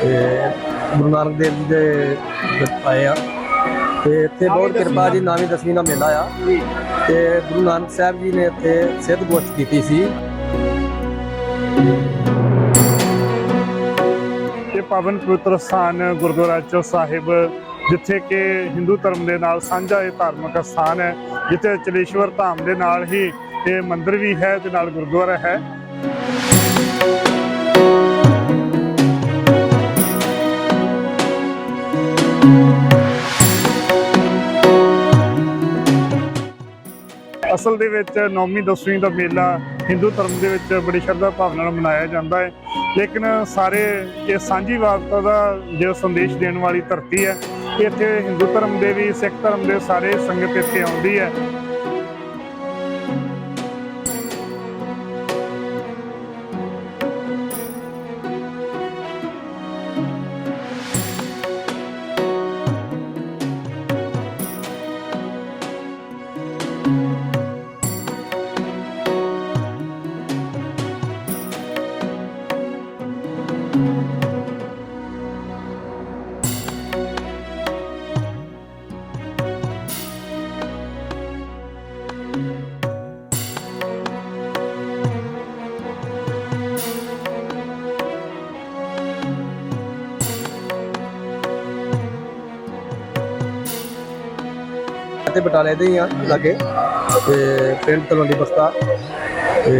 ਤੇ ਗੁਰੂ ਨਾਨਕ ਦੇਵ ਜੀ ਦੇ ਆਏ ਆ। ਤੇ ਇੱਥੇ ਬਹੁਤ ਕਿਰਪਾ ਜੀ ਨੌਵੀਂ ਦਸਵੀਂ ਦਾ ਮੇਲਾ ਆ। ਤੇ ਗੁਰੂ ਨਾਨਕ ਸਾਹਿਬ ਜੀ ਨੇ ਇੱਥੇ ਸਿੱਧ ਗੋਸ਼ਟ ਕੀਤੀ ਸੀ। ਇਹ ਪਾਵਨ ਪਵਿੱਤਰ ਸਥਾਨ ਗੁਰਦੁਆਰਾ ਚੋ ਸਾਹਿਬ ਜਿੱਥੇ ਕਿ ਹਿੰਦੂ ਧਰਮ ਦੇ ਨਾਲ ਸਾਂਝਾ ਇਹ ਧਾਰਮਿਕ ਸਥਾਨ ਹੈ ਜਿੱਥੇ ਚਲੇਸ਼ਵਰ ਧਾਮ ਦੇ ਨਾਲ ਹੀ ਇਹ ਮੰਦਿਰ ਵੀ ਹੈ ਤੇ ਨਾਲ ਗੁਰਦੁਆਰਾ ਹੈ। ਅਸਲ ਦੇ ਵਿੱਚ ਨੌਵੀਂ ਦਸਵੀਂ ਦਾ ਮੇਲਾ ਹਿੰਦੂ ਧਰਮ ਦੇ ਵਿੱਚ ਬੜੀ ਸ਼ਰਧਾ ਭਾਵਨਾ ਨਾਲ ਮਨਾਇਆ ਜਾਂਦਾ ਹੈ। ਲੇਕਿਨ ਸਾਰੇ ਇਹ ਸਾਂਝੀ ਵਾਰਤਾ ਦਾ ਜੋ ਸੰਦੇਸ਼ ਦੇਣ ਵਾਲੀ ਧਰਤੀ ਹੈ, ਇੱਥੇ ਹਿੰਦੂ ਧਰਮ ਦੇ ਵੀ, ਸਿੱਖ ਧਰਮ ਦੇ ਸਾਰੇ ਸੰਗਤ ਇੱਥੇ ਆਉਂਦੀ ਹੈ। ਅਤੇ ਬਟਾਲੇ ਦੇ ਹੀ ਆ ਲਾਗੇ। ਤੇ ਪਿੰਡ ਤਲਵੰਡੀ ਬਸਤਾ। ਤੇ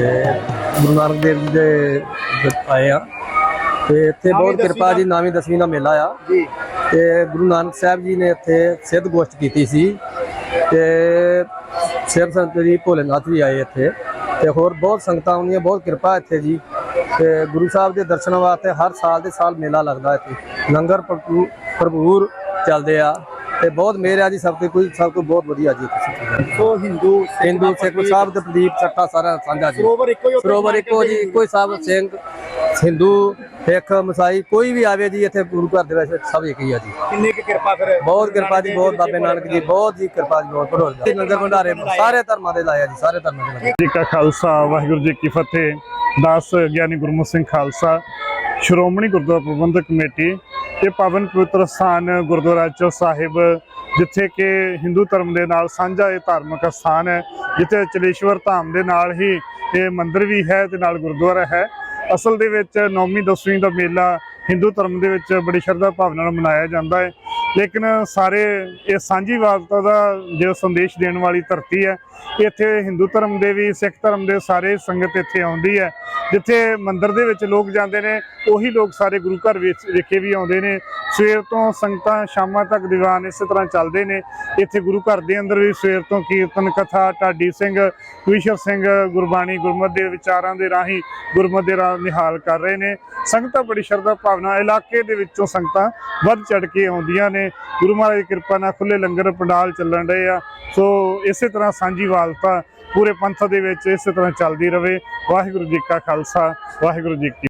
ਗੁਰੂ ਨਾਨਕ ਦੇਵ ਜੀ ਦੇ ਆਏ ਆ। ਤੇ ਇੱਥੇ ਬਹੁਤ ਕਿਰਪਾ ਜੀ ਨੌਵੀਂ ਦਸਵੀਂ ਦਾ ਮੇਲਾ ਆ। ਜੀ। ਤੇ ਗੁਰੂ ਨਾਨਕ ਸਾਹਿਬ ਜੀ ਨੇ ਇੱਥੇ ਸਿੱਧ ਗੋਸ਼ਟ ਕੀਤੀ ਸੀ। ਤੇ ਸਿਰ ਸੰਤ ਜੀ ਭੋਲੇਨਾਥ ਵੀ ਆਏ ਇੱਥੇ। ਤੇ ਹੋਰ ਬਹੁਤ ਸੰਗਤਾਂ ਆਉਂਦੀਆਂ ਬਹੁਤ ਕਿਰਪਾ ਇੱਥੇ ਜੀ। ਤੇ ਗੁਰੂ ਸਾਹਿਬ ਦੇ ਦਰਸ਼ਨਾਂ ਵਾਸਤੇ ਹਰ ਸਾਲ ਦੇ ਸਾਲ ਮੇਲਾ ਲੱਗਦਾ ਇੱਥੇ। ਲੰਗਰ ਭਰਪੂ- ਭਰਪੂਰ ਚੱਲਦੇ ਆ। ਤੇ ਬਹੁਤ ਮਿਹਰ ਆ ਜੀ ਸਭ ਤੇ ਕੋਈ ਸਭ ਤੋਂ ਬਹੁਤ ਵਧੀਆ ਜੀ। ਤੁਸੀਂ ਸੋ ਹਿੰਦੂ ਹਿੰਦੂ ਸਿੱਖ ਸਾਹਿਬ ਤੇ ਪ੍ਰਦੀਪ ਚੱਟਾ ਸਾਰਾ ਸਾਂਝਾ ਜੀ। ਸਰੋਵਰ ਇੱਕੋ ਹੀ ਸਰੋਵਰ ਇੱਕੋ ਜੀ ਕੋਈ ਸਭ ਸਿੰਘ ਹਿੰਦੂ ਸਿੱਖ ਮਸਾਈ ਕੋਈ ਵੀ ਆਵੇ ਜੀ ਇੱਥੇ ਗੁਰੂ ਘਰ ਦੇ ਵਿੱਚ ਸਭ ਇੱਕ ਹੀ ਆ ਜੀ। ਕਿੰਨੀ ਕੁ ਕਿਰਪਾ ਫਿਰ ਬਹੁਤ ਕਿਰਪਾ ਜੀ ਬਹੁਤ ਬਾਬੇ ਨਾਨਕ ਜੀ ਬਹੁਤ ਜੀ ਕਿਰਪਾ ਜੀ ਬਹੁਤ ਭਰੋਸਾ ਜੀ। ਲੰਗਰ ਭੰਡਾਰੇ ਸਾਰੇ ਧਰਮਾਂ ਦੇ ਲਾਇਆ ਜੀ ਸਾਰੇ ਧਰਮਾਂ ਦੇ ਲਾਇਆ ਜੀ। ਕਾ ਖਾਲਸਾ ਵਾਹਿਗੁਰੂ ਜੀ ਕੀ ਫਤਿਹ। ਦਾਸ ਗਿਆਨੀ ਗੁਰਮੁਖ ਸਿੰਘ ਖਾਲਸਾ ਸ਼੍ਰੋਮਣੀ ਗੁਰਦੁਆਰਾ ਪ੍ਰਬੰਧਕ ਕਮੇਟੀ ਇਹ ਪਾਵਨ ਪਵਿੱਤਰ ਸਥਾਨ ਗੁਰਦੁਆਰਾ ਚੋ ਸਾਹਿਬ ਜਿੱਥੇ ਕਿ ਹਿੰਦੂ ਧਰਮ ਦੇ ਨਾਲ ਸਾਂਝਾ ਇਹ ਧਾਰਮਿਕ ਸਥਾਨ ਹੈ ਜਿੱਥੇ ਚਲੇਸ਼ਵਰ ਧਾਮ ਦੇ ਨਾਲ ਹੀ ਇਹ ਮੰਦਿਰ ਵੀ ਹੈ ਤੇ ਨਾਲ ਗੁਰਦੁਆਰਾ ਹੈ। ਅਸਲ ਦੇ ਵਿੱਚ ਨੌਵੀਂ, ਦਸਵੀਂ ਦਾ ਮੇਲਾ ਹਿੰਦੂ ਧਰਮ ਦੇ ਵਿੱਚ ਬੜੀ ਸ਼ਰਧਾ ਭਾਵਨਾ ਨਾਲ ਮਨਾਇਆ ਜਾਂਦਾ ਹੈ। ਲੇਕਿਨ ਸਾਰੇ ਇਹ ਸਾਂਝੀਵਾਲਤਾ ਦਾ ਜੋ ਸੰਦੇਸ਼ ਦੇਣ ਵਾਲੀ ਧਰਤੀ ਹੈ, ਇੱਥੇ ਹਿੰਦੂ ਧਰਮ ਦੇ ਵੀ, ਸਿੱਖ ਧਰਮ ਦੇ ਸਾਰੇ ਸੰਗਤ ਇੱਥੇ ਆਉਂਦੀ ਹੈ। ਜਿੱਥੇ ਮੰਦਿਰ ਦੇ ਵਿੱਚ ਲੋਕ ਜਾਂਦੇ ਨੇ, ਉਹੀ ਲੋਕ ਸਾਰੇ ਗੁਰੂ ਘਰ ਵਿੱਚ ਵਿਖੇ ਵੀ ਆਉਂਦੇ ਨੇ। ਸਵੇਰ ਤੋਂ ਸੰਗਤਾਂ ਸ਼ਾਮਾਂ ਤੱਕ ਦੀਵਾਨ ਇਸੇ ਤਰ੍ਹਾਂ ਚੱਲਦੇ ਨੇ। ਇੱਥੇ ਗੁਰੂ ਘਰ ਦੇ ਅੰਦਰ ਵੀ ਸਵੇਰ ਤੋਂ ਕੀਰਤਨ ਕਥਾ, ਢਾਡੀ ਸਿੰਘ ਵਿਸ਼ਰ ਸਿੰਘ, ਗੁਰਬਾਣੀ ਗੁਰਮਤ ਦੇ ਵਿਚਾਰਾਂ ਦੇ ਰਾਹੀਂ ਗੁਰਮਤ ਦੇ ਰਾਹ ਨਿਹਾਲ ਕਰ ਰਹੇ ਨੇ। ਸੰਗਤਾਂ ਬੜੀ ਸ਼ਰਧਾ ਭਾਵਨਾ, ਇਲਾਕੇ ਦੇ ਵਿੱਚੋਂ ਸੰਗਤਾਂ ਵੱਧ ਚੜ ਕੇ ਆਉਂਦੀਆਂ ਨੇ। ਗੁਰੂ ਮਹਾਰਾਜ ਦੀ ਕਿਰਪਾ ਨਾਲ ਖੁੱਲੇ ਲੰਗਰ, ਪੰਡਾਲ ਚੱਲਣ ਰਹੇ ਆ। ਸੋ ਇਸੇ ਤਰ੍ਹਾਂ ਸਾਂਝੀ ਵਾਲਤਾ ਪੂਰੇ ਪੰਥ ਦੇ ਵਿੱਚ ਇਸੇ ਤਰ੍ਹਾਂ ਚੱਲਦੀ ਰਵੇ। ਵਾਹਿਗੁਰੂ ਜੀ ਕਾ ਖਾਲਸਾ, ਵਾਹਿਗੁਰੂ ਜੀ ਕੀ